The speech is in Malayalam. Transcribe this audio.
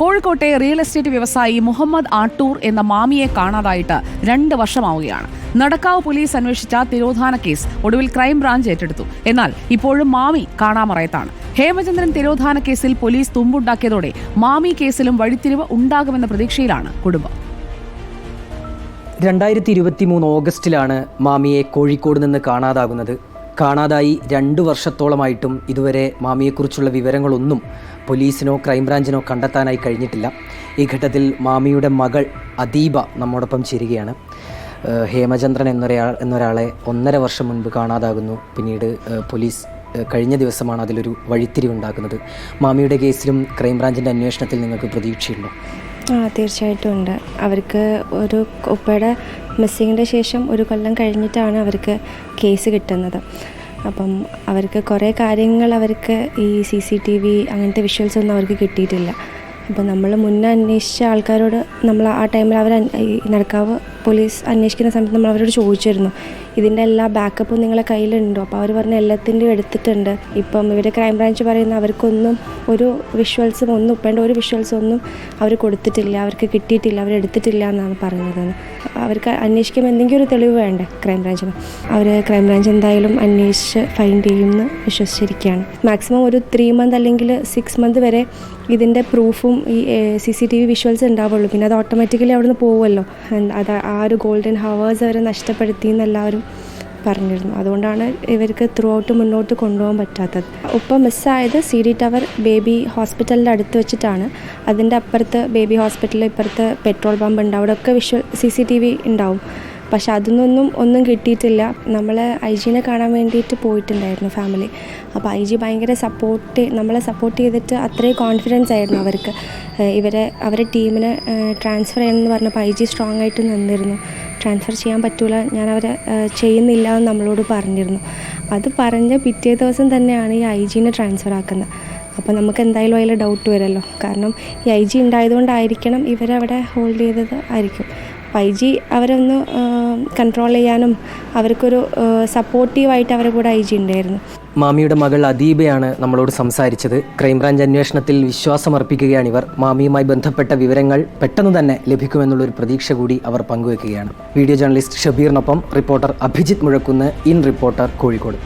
കോഴിക്കോട്ടെ റിയൽ എസ്റ്റേറ്റ് വ്യവസായി മുഹമ്മദ് ആട്ടൂർ എന്ന മാമിയെ കാണാതായിട്ട് രണ്ട് വർഷമാവുകയാണ്. നടക്കാവ് പോലീസ് അന്വേഷിച്ച തിരോധാന കേസ് ഒടുവിൽ ക്രൈംബ്രാഞ്ച് ഏറ്റെടുത്തു. എന്നാൽ ഇപ്പോഴും മാമി കാണാമറയത്താണ്. ഹേമചന്ദ്രൻ തിരോധാന കേസിൽ പോലീസ് തുമ്പുണ്ടാക്കിയതോടെ മാമി കേസിലും വഴിത്തിരിവ് ഉണ്ടാകുമെന്ന പ്രതീക്ഷയിലാണ് കുടുംബം. രണ്ടായിരത്തി ഇരുപത്തി മൂന്ന് ഓഗസ്റ്റിലാണ് മാമിയെ കോഴിക്കോട് നിന്ന് കാണാതാകുന്നത്. കാണാതായി രണ്ടു വർഷത്തോളമായിട്ടും ഇതുവരെ മാമിയെക്കുറിച്ചുള്ള വിവരങ്ങളൊന്നും പോലീസിനോ ക്രൈംബ്രാഞ്ചിനോ കണ്ടെത്താനായി കഴിഞ്ഞിട്ടില്ല. ഈ ഘട്ടത്തിൽ മാമിയുടെ മകൾ അദീബ നമ്മോടൊപ്പം ചേരുകയാണ്. ഹേമചന്ദ്രൻ എന്നൊരാൾ എന്നൊരാളെ ഒന്നര വർഷം മുൻപ് കാണാതാകുന്നു. പിന്നീട് പോലീസ് കഴിഞ്ഞ ദിവസമാണ് അതിലൊരു വഴിത്തിരിവുണ്ടാക്കുന്നത് മാമിയുടെ കേസിലും ക്രൈംബ്രാഞ്ചിന്റെ അന്വേഷണത്തിൽ നിങ്ങൾക്ക് പ്രതീക്ഷയുണ്ടോ? ആ തീർച്ചയായിട്ടും ഉണ്ട്. അവർക്ക് ഒരു ഉപ്പയുടെ മിസ്സിങ്ങിന്റെ ശേഷം ഒരു കൊല്ലം കഴിഞ്ഞിട്ടാണ് അവർക്ക് കേസ് കിട്ടുന്നത്. അപ്പം അവർക്ക് കുറേ കാര്യങ്ങൾ അവർക്ക് ഈ സി സി ടി വി അങ്ങനത്തെ വിഷ്വൽസ് ഒന്നും അവർക്ക് കിട്ടിയിട്ടില്ല. അപ്പം നമ്മൾ മുന്നേ അന്വേഷിച്ച ആൾക്കാരോട് നമ്മൾ ആ ടൈമിൽ അവർ നടക്കാവ് പോലീസ് അന്വേഷിക്കുന്ന സമയത്ത് നമ്മൾ അവരോട് ചോദിച്ചിരുന്നു ഇതിന്റെ എല്ലാ ബാക്കപ്പും നിങ്ങളെ കയ്യിലുണ്ടോ? അപ്പോൾ അവർ പറഞ്ഞ എല്ലാത്തിന്റെയും എടുത്തിട്ടുണ്ട്. ഇപ്പം ക്രൈം ക്രൈംബ്രാഞ്ച് പറയുന്ന അവർക്കൊന്നും ഒരു വിഷ്വൽസും ഒന്നും ഉപ്പേണ്ട ഒരു വിഷ്വൽസും ഒന്നും അവർ കൊടുത്തിട്ടില്ല അവർക്ക് കിട്ടിയിട്ടില്ല അവർ എടുത്തിട്ടില്ല എന്നാണ് പറഞ്ഞത് അവർക്ക് അന്വേഷിക്കുമ്പോൾ എന്തെങ്കിലും ഒരു തെളിവ് വേണ്ടേ ക്രൈംബ്രാഞ്ചിന് അവർ ക്രൈംബ്രാഞ്ച് എന്തായാലും അന്വേഷിച്ച് ഫൈൻഡ് ചെയ്യുമെന്ന് വിശ്വസിച്ചിരിക്കുകയാണ്. മാക്സിമം ഒരു ത്രീ മന്ത് അല്ലെങ്കിൽ സിക്സ് മന്ത് വരെ ഇതിന്റെ പ്രൂഫും ഈ C C T V visuals ഉണ്ടാവുള്ളൂ. പിന്നെ അത് ഓട്ടോമാറ്റിക്കലി അവിടുന്ന് പോകുമല്ലോ അത് ആ ഒരു ഗോൾഡൻ ഹവേഴ്സ് അവരെ നഷ്ടപ്പെടുത്തി എന്നെല്ലാവരും പറഞ്ഞിരുന്നു. അതുകൊണ്ടാണ് ഇവർക്ക് ത്രൂ ഔട്ട് മുന്നോട്ട് കൊണ്ടുപോകാൻ പറ്റാത്തത്. ഒപ്പം മിസ്സായത് സി ഡി ടവർ ബേബി ഹോസ്പിറ്റലിന്റെ അടുത്ത് വെച്ചിട്ടാണ്. അതിന്റെ അപ്പുറത്ത് ബേബി ഹോസ്പിറ്റലിൽ ഇപ്പുറത്ത് പെട്രോൾ പമ്പ് ഉണ്ട്. അവിടെയൊക്കെ visual C C T V ഉണ്ടാവും. പക്ഷെ അതിനൊന്നും ഒന്നും കിട്ടിയിട്ടില്ല. നമ്മൾ ഐ ജിനെ കാണാൻ വേണ്ടിയിട്ട് പോയിട്ടുണ്ടായിരുന്നു ഫാമിലി അപ്പോൾ ഐ ജി ഭയങ്കര സപ്പോർട്ട് നമ്മളെ സപ്പോർട്ട് ചെയ്തിട്ട് അത്രയും കോൺഫിഡൻസ് ആയിരുന്നു അവർക്ക്. ഇവരെ അവരെ ടീമിനെ ട്രാൻസ്ഫർ ചെയ്യണമെന്ന് പറഞ്ഞപ്പോൾ ഐ ജി സ്ട്രോങ് ആയിട്ട് നിന്നിരുന്നു. ട്രാൻസ്ഫർ ചെയ്യാൻ പറ്റൂല ഞാൻ അവരെ ചെയ്യുന്നില്ല എന്ന് നമ്മളോട് പറഞ്ഞിരുന്നു. അത് പറഞ്ഞ പിറ്റേ ദിവസം തന്നെയാണ് ഈ ഐ ജീനെ ട്രാൻസ്ഫർ ആക്കുന്നത്. അപ്പോൾ നമുക്ക് എന്തായാലും അതിൽ ഡൗട്ട് വരുമല്ലോ. കാരണം ഈ ഐ ജി ഉണ്ടായതുകൊണ്ടായിരിക്കണം ഇവരവിടെ ഹോൾഡ് ചെയ്തത് ആയിരിക്കും. ഐ ജി അവരൊന്ന് കൺട്രോൾ ചെയ്യാനും അവർക്കൊരു സപ്പോർട്ടീവായിട്ട് അവരുടെ കൂടെ ഐ ജി ഉണ്ടായിരുന്നു. മാമിയുടെ മകൾ അദീബയാണ് നമ്മളോട് സംസാരിച്ചത്. ക്രൈംബ്രാഞ്ച് അന്വേഷണത്തിൽ വിശ്വാസമർപ്പിക്കുകയാണിവർ. മാമിയുമായി ബന്ധപ്പെട്ട വിവരങ്ങൾ പെട്ടെന്ന് തന്നെ ലഭിക്കുമെന്നുള്ളൊരു പ്രതീക്ഷ കൂടി അവർ പങ്കുവെക്കുകയാണ്. Video journalist ഷബീറിനൊപ്പം reporter Abhijith Muzhakkunnu. In reporter Kozhikode.